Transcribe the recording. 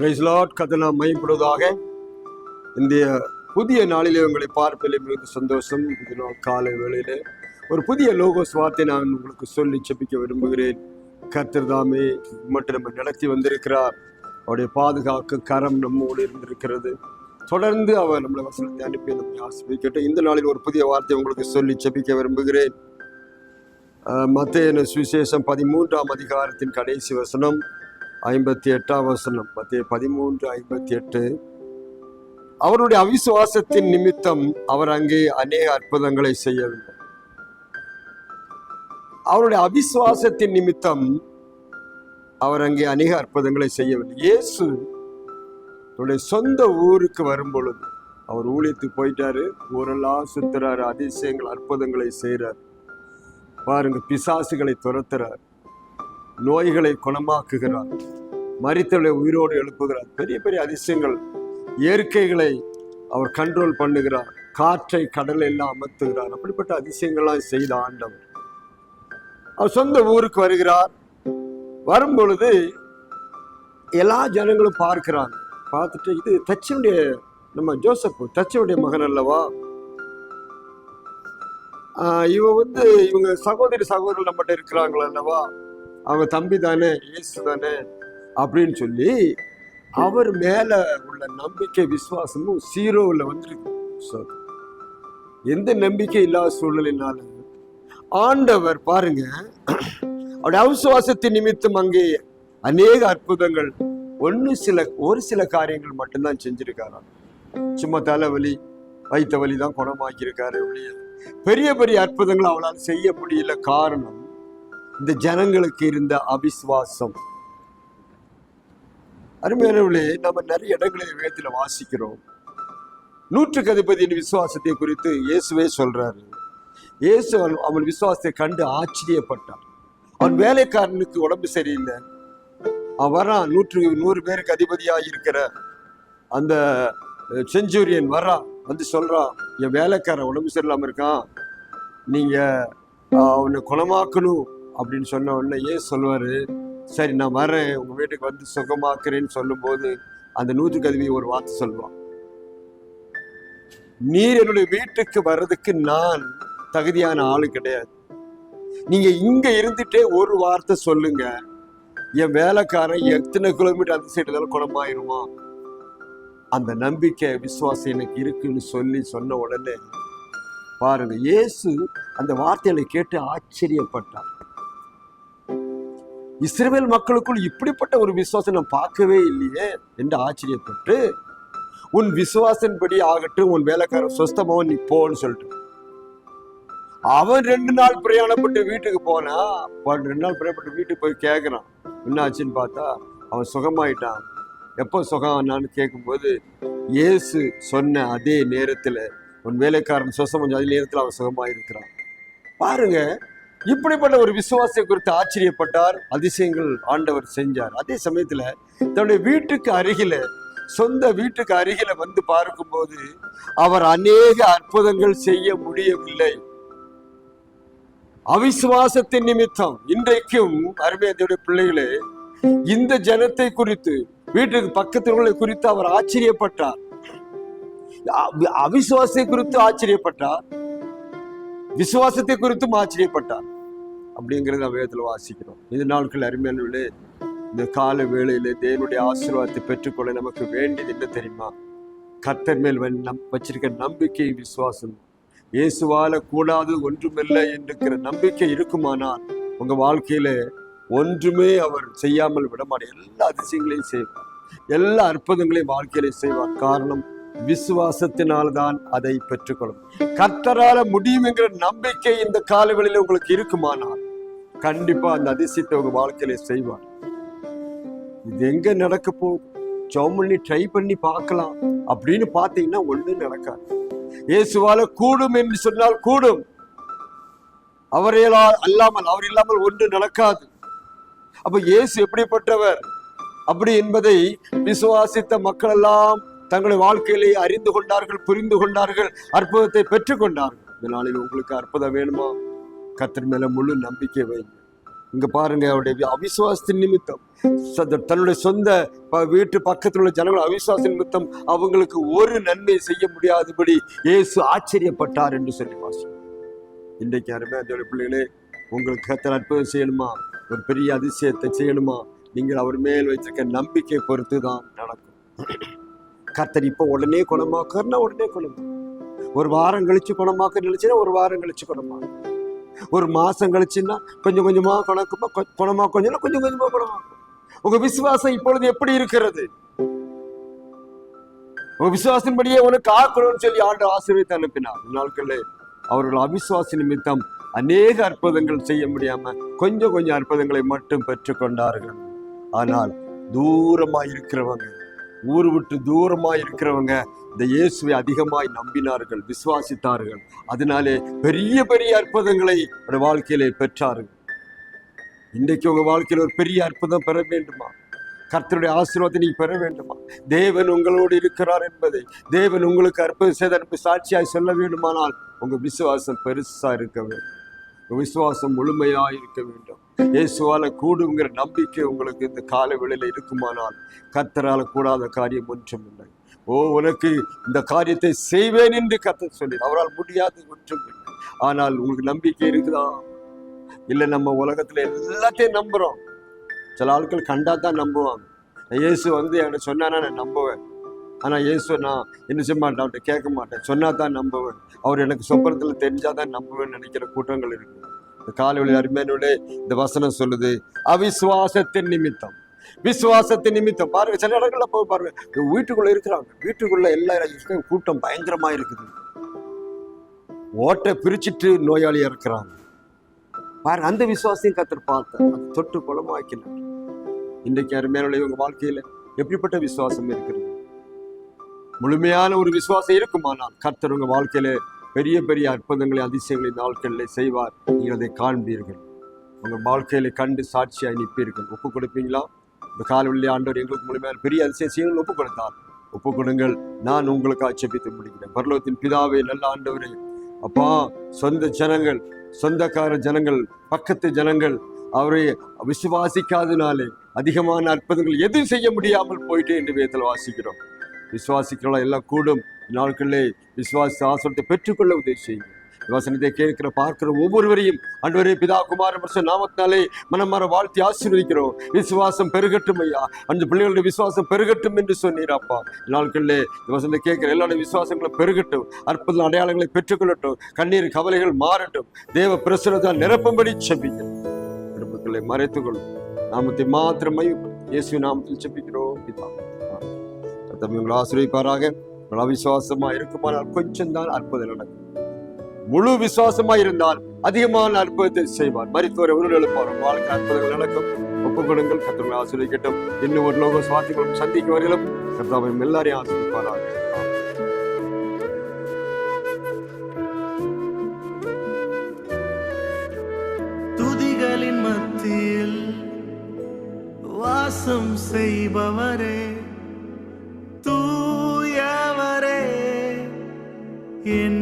பிரைஸ்லாட் கதனா மையப்படுவதாக இந்திய புதிய நாளிலே உங்களை பார்ப்பதில் மிகுந்த சந்தோஷம். இந்த நாள் காலை வேளையிலே ஒரு புதிய லோகோஸ் வார்த்தை நான் உங்களுக்கு சொல்லி செப்பிக்க விரும்புகிறேன். கர்த்தர் தாமே மட்டும் நம்ம நடத்தி வந்திருக்கிறார். அவருடைய பாதுகாக்க கரம் நம்மோடு இருந்திருக்கிறது. தொடர்ந்து அவர் நம்மளை வசனத்தை அனுப்பி நம்மை ஆசிரியக்கட்டும் இந்த நாளில் ஒரு புதிய வார்த்தை உங்களுக்கு சொல்லி செப்பிக்க விரும்புகிறேன். மத்திய சுவிசேஷம் பதிமூன்றாம் அதிகாரத்தின் கடைசி வசனம். ஐம்பத்தி எட்டாம் வசனம் பத்தி பதிமூன்று ஐம்பத்தி எட்டு. அவருடைய அவிசுவாசத்தின் நிமித்தம் அவர் அங்கே அநேக அற்புதங்களை செய்யவில்லை. அவருடைய அவிசுவாசத்தின் நிமித்தம் அவர் அங்கே அநேக அற்புதங்களை செய்யவில்லை. இயேசு தன்னுடைய சொந்த ஊருக்கு வரும் பொழுது அவர் ஊழியத்துக்கு போயிட்டாரு. ஊரெல்லாம் சுத்துறாரு அதிசயங்கள் அற்புதங்களை செய்கிறார் பாருங்க பிசாசுகளை துரத்துறார் நோய்களை குணமாக்குகிறார். மறித்தவளை உயிரோடு எழுப்புகிறார். பெரிய பெரிய அதிசயங்கள். இயற்கைகளை அவர் கண்ட்ரோல் பண்ணுகிறார். காற்றை கடலை எல்லாம் அமர்த்துகிறார். அப்படிப்பட்ட அதிசயங்கள்லாம் செய்த ஆண்டவர். அவர் சொந்த ஊருக்கு வருகிறார். வரும் பொழுது எல்லா ஜனங்களும் பார்க்கிறாங்க. பார்த்துட்டு இது தச்சனுடைய நம்ம ஜோசப் தச்சனுடைய மகன் அல்லவா? இவ வந்து இவங்க சகோதரி சகோதரர்கள் நம்மகிட்ட இருக்கிறாங்களா அல்லவா? அவங்க தம்பி தானே இயேசு தானே அப்படின்னு சொல்லி அவர் மேல உள்ள நம்பிக்கை விசுவாசமும் சீரோவில் வந்துருக்கு. So, எந்த நம்பிக்கை இல்லாத சூழ்நிலைனால ஆண்டவர் பாருங்க அவருடைய அவிசுவாசத்தின் நிமித்தம் அங்கே அநேக அற்புதங்கள் ஒன்று சில ஒரு சில காரியங்கள் மட்டும்தான் செஞ்சிருக்காராம். சும்மா தலைவலி வைத்த வலி தான் குணமாக்கியிருக்காரு ஒழிய பெரிய பெரிய அற்புதங்கள் அவளால் செய்ய முடியல காரணம் இந்த ஜனங்களுக்கு இருந்த அவிசுவாசம். அருமையானவர்களே நம்ம நிறைய இடங்களில் வேதத்தில் வாசிக்கிறோம். நூற்று கதிபதியின் விசுவாசத்தை குறித்து இயேசுவே சொல்றாரு. இயேசு அவன் விசுவாசத்தை கண்டு ஆச்சரியப்பட்டான். அவன் வேலைக்காரனுக்கு உடம்பு சரியில்லை. அவன் வரான் நூற்று நூறு பேருக்கு அதிபதியாக இருக்கிற அந்த செஞ்சூரியன் வர்றான் வந்து சொல்றான் என் வேலைக்காரன் உடம்பு சரியில்லாமல் இருக்கான். நீங்க அவனை குணமாக்கணும். அப்படின்னு சொன்ன உடனே ஏன் சொல்வார் சரி நான் வரேன் உங்கள் வீட்டுக்கு வந்து சுகமாக்குறேன்னு சொல்லும்போது அந்த நூற்று கதவி ஒரு வார்த்தை சொல்லுவான். நீர் என்னுடைய வீட்டுக்கு வர்றதுக்கு நான் தகுதியான ஆளு கிடையாது. நீங்க இங்க இருந்துட்டே ஒரு வார்த்தை சொல்லுங்க. என் வேலைக்காரன் எத்தனை கிலோமீட்டர் அந்த சைடு இருந்தாலும் குணமாயிருமா? அந்த நம்பிக்கை விசுவாசம் எனக்கு இருக்குன்னு சொல்லி சொன்ன உடனே பாருங்க இயேசு அந்த வார்த்தைகளை கேட்டு ஆச்சரியப்பட்டார். இஸ்ரேல் மக்களுக்குள் இப்படிப்பட்ட ஒரு விசுவாசம் நான் பார்க்கவே இல்லையே என்று ஆச்சரியப்பட்டு உன் விசுவாசன்படி ஆகட்டும் உன் வேலைக்காரன் சொஸ்தமாவன் நீ போன்னு சொல்லிட்டு. அவன் ரெண்டு நாள் பிரயாணப்பட்டு வீட்டுக்கு போனா ரெண்டு நாள் பிரயாணப்பட்டு வீட்டுக்கு போய் கேட்குறான் என்ன ஆச்சுன்னு பார்த்தா அவன் சுகமாயிட்டான். எப்போ சுகம் ஆனான்னு கேட்கும்போது இயேசு சொன்ன அதே நேரத்தில் உன் வேலைக்காரன் சுசம் கொஞ்சம் அதே நேரத்தில் அவன் சுகமாயிருக்கிறான். பாருங்க இப்படிப்பட்ட ஒரு விசுவாசத்தை குறித்து ஆச்சரியப்பட்டார் அதிசயங்கள் ஆண்டவர் செஞ்சார். அதே சமயத்துல தன்னுடைய வீட்டுக்கு அருகில சொந்த வீட்டுக்கு அருகில வந்து பார்க்கும்போது அவர் அநேக அற்புதங்கள் செய்ய முடியவில்லை. அவிசுவாசத்தின் நிமித்தம் இன்றைக்கும் அருமையதையுடைய பிள்ளைகளே இந்த ஜனத்தை குறித்து வீட்டுக்கு பக்கத்தில் உள்ள குறித்து அவர் ஆச்சரியப்பட்டார். அவிசுவாசத்தை குறித்து ஆச்சரியப்பட்டார். விசுவாசத்தை குறித்தும் ஆச்சரியப்பட்டார். அப்படிங்கிறத வேதத்தில் வாசிக்கிறோம். இந்த நாட்கள் அருமையானவர்களே இந்த கால வேளையில தேவனுடைய ஆசீர்வாதத்தை பெற்றுக்கொள்ள நமக்கு வேண்டியது என்ன தெரியுமா? கர்த்தர் மேல் நம் வச்சிருக்க நம்பிக்கை விசுவாசம். இயேசுவால கூடாது ஒன்றுமில்லை என்கிற நம்பிக்கை இருக்குமானால் உங்க வாழ்க்கையில ஒன்றுமே அவர் செய்யாமல் விடமாட்டார். எல்லா அதிசயங்களையும் செய்வார். எல்லா அற்புதங்களையும் வாழ்க்கையில செய்வார். காரணம் விசுவாசத்தினால்தான் அதை பெற்றுக்கொள்ளும். கர்த்தரால முடியும் என்கிற நம்பிக்கை இந்த காலவெளியில உங்களுக்கு இருக்குமானால் கண்டிப்பா அந்த அதிசயத்தை உங்க வாழ்க்கையில செய்வார். இது எங்க நடக்க போகுது? ஜெபம் பண்ணி ட்ரை பண்ணி பார்க்கலாம். அப்படின்னு பார்த்தீங்கன்னா ஒண்ணும் நடக்காது. இயேசுவால கூடும் என்று சொன்னால் கூடும். அவரையலா அல்லாமல் அவர் இல்லாமல் ஒன்று நடக்காது. அப்ப இயேசு எப்படிப்பட்டவர்? அப்படி என்பதை விசுவாசித்த மக்கள் எல்லாம் தங்களுடைய வாழ்க்கையிலே அறிந்து கொண்டார்கள் புரிந்து கொண்டார்கள் அற்புதத்தை பெற்றுக்கொண்டார்கள் இந்த நாளில் உங்களுக்கு அற்புதம் வேணுமா? கத்தர் மேல முழு நம்பிக்கை வைங்க இங்க பாருங்க அவருடைய அவிசுவாசத்தின் நிமித்தம். தன்னுடைய சொந்த வீட்டு பக்கத்தில் உள்ள ஜனங்கள் அவிசுவாச நிமித்தம் அவங்களுக்கு ஒரு நன்மை செய்ய முடியாதபடி இயேசு ஆச்சரியப்பட்டார் என்று சொல்லி வாசம் இன்றைக்கு அருமையான தேவனுடைய பிள்ளைகளே உங்களுக்கு கத்தர் அற்புதம் செய்யணுமா? ஒரு பெரிய அதிசயத்தை செய்யணுமா? நீங்கள் அவர் மேல் வச்சிருக்க நம்பிக்கை பொறுத்து தான் நடக்கும். கத்தர் இப்போ உடனே குணமாக்குறனா உடனே குணமா ஒரு வாரம் கழிச்சு குணமாக்க நினைச்சுன்னா ஒரு வாரம் கழிச்சு குணமாக்கும் ஒரு மாசம் கழிச்சுன்னா கொஞ்சம் கொஞ்சமா குணக்குமா குணமாக கொஞ்சம் கொஞ்சம் கொஞ்சமா குணமாக்கும் உங்க விசுவாசம் இப்பொழுது எப்படி இருக்கிறது? உங்க விசுவாசத்தின்படியே உனக்கு ஆக்கணும்னு சொல்லி ஆண்டு ஆசீர்வித்து அனுப்பினார். நாட்கள் நாட்களில் அவர்கள் அவிசுவாச நிமித்தம் அநேக அற்புதங்கள் செய்ய முடியாம கொஞ்சம் கொஞ்சம் அற்புதங்களை மட்டும் பெற்றுக்கொண்டார்கள். ஆனால் தூரமா இருக்கிறவங்க ஊர் விட்டு தூரமா இருக்கிறவங்க இந்த இயேசுவை அதிகமாய் நம்பினார்கள் விசுவாசித்தார்கள். அதனாலே பெரிய பெரிய அற்புதங்களை அவருடைய வாழ்க்கையிலே பெற்றார்கள். இன்றைக்கு உங்க வாழ்க்கையில் ஒரு பெரிய அற்புதம் பெற வேண்டுமா? கர்த்தருடைய ஆசீர்வாதத்தை நீ பெற வேண்டுமா? தேவன் உங்களோடு இருக்கிறார் என்பதை தேவன் உங்களுக்கு அற்புதம் செய்த சாட்சியாய் சொல்ல வேண்டுமானால் உங்க விசுவாசம் பெருசா இருக்க வேண்டும். உங்க விசுவாசம் முழுமையா இருக்க வேண்டும். இயேசுவால கூடுங்கிற நம்பிக்கை உங்களுக்கு இந்த கால வேளையில இருக்குமானால் கத்தரால் கூடாத காரியம் ஒன்றும் இல்லை ஓ உனக்கு இந்த காரியத்தை செய்வேன் என்று கத்த சொல்லி அவரால் முடியாது ஒன்றும் இல்லை ஆனால் உங்களுக்கு நம்பிக்கை இருக்குதா? இல்ல நம்ம உலகத்துல எல்லாத்தையும் நம்புறோம். சில ஆட்கள் கண்டா தான் நம்புவாங்க. இயேசு வந்து என்கிட்ட சொன்னானா நான் நம்புவேன். ஆனா இயேசு நான் என்ன செய்ய மாட்டேன்? அவர்கிட்ட கேட்க மாட்டேன். சொன்னா தான் நம்புவேன். அவர் எனக்கு சொப்பனத்துல தெரிஞ்சாதான் நம்புவேன்னு நினைக்கிற கூட்டங்கள் இருக்கு. காலையில் அருமையானோட இந்த வசனம் சொல்லுது அவிசுவாசத்தின் நிமித்தம். விசுவாசத்தின் நிமித்தம். பாருங்க சில இடங்கள்ல போய் பாருங்க வீட்டுக்குள்ள இருக்கிறாங்க. வீட்டுக்குள்ள எல்லா கூட்டம் பயங்கரமா இருக்குது. ஓட்டை பிரிச்சுட்டு நோயாளி இறக்குறாங்க. பாருங்க அந்த விசுவாசத்தையும் கத்தர் பார்த்தேன் தொட்டு குளமாக்கினார். இன்றைக்கு அருமையான இவங்க வாழ்க்கையில எப்படிப்பட்ட விசுவாசம் இருக்கிறது? முழுமையான ஒரு விசுவாசம் இருக்குமானால் கர்த்தர் உங்க வாழ்க்கையில பெரிய பெரிய அற்புதங்களை அதிசயங்களை நாட்களில் செய்வார். நீங்கள் அதை காண்பீர்கள். உங்கள் வாழ்க்கையில கண்டு சாட்சியாக நிற்பீர்கள். ஒப்பு கொடுப்பீங்களா? இந்த காலவெளி ஆண்டவர் எங்களுக்கு முழுமையான பெரிய அதிசயங்கள் ஒப்பு கொடுத்தார். ஒப்பு கொடுங்கள். நான் உங்களுக்கு ஆட்சேபித்து முடிக்கிறேன். பரலோகத்தின் பிதாவே நல்ல ஆண்டவரே. அப்பா சொந்த ஜனங்கள் சொந்தக்கார ஜனங்கள் பக்கத்து ஜனங்கள் அவரை விசுவாசிக்காதனாலே அதிகமான அற்புதங்கள் எதுவும் செய்ய முடியாமல் போயிட்டு என்று வேதத்தில் வாசிக்கிறோம். விசுவாசிக்கிறோம் எல்லாம் கூடும். நாட்களிலே விசுவாச ஆசனத்தை பெற்றுக்கொள்ள உதவி செய்யுங்க. வசனத்தை கேட்கிற பார்க்கிற ஒவ்வொருவரையும் அன்றுவரே பிதா குமார வருஷம் நாமத்தினாலே மனமாற வாழ்த்தி ஆசீர்வதிக்கிறோம். விசுவாசம் பெருகட்டும் ஐயா. அந்த பிள்ளைகளுடைய விசுவாசம் பெருகட்டும் என்று சொன்னீர் அப்பா. இந்த வசனத்தை கேட்கிற எல்லாருடைய விசுவாசங்களும் பெருகட்டும். அற்புத அடையாளங்களை பெற்றுக்கொள்ளட்டும். கண்ணீர் கவலைகள் மாறட்டும். தேவ பிரசுரத்தால் நிரப்பும்படி செப்பிக்கிறோம் குடும்பங்களை மறைத்துக்கொள்ளும் நாமத்தை மாத்திரமையும் இயேசு நாமத்தில் செப்பிக்கிறோம் பிதா. கர்த்தம் உங்களை ஆசிரியப்பாராக. உங்கள் அவிசுவாசமா இருக்குமானால் கொஞ்சம் தான் அற்புதம் நடக்கும். முழு விசுவாசமா இருந்தால் அதிகமான அற்புதத்தை செய்வார். மருத்துவரை உருள் எழுப்பார் வாழ்க்கை அற்புதங்கள் நடக்கும். ஒப்புக் கத்தவங்களை ஆசிரியக்கட்டும். இன்னும் ஒரு லோக சுவாத்திகளும் சந்திக்க வரையிலும் கர்த்தாவை எல்லாரையும் ஆசிரியப்பாராக. துதிகளின் மத்தியில் வாசம் செய்பவரே. என்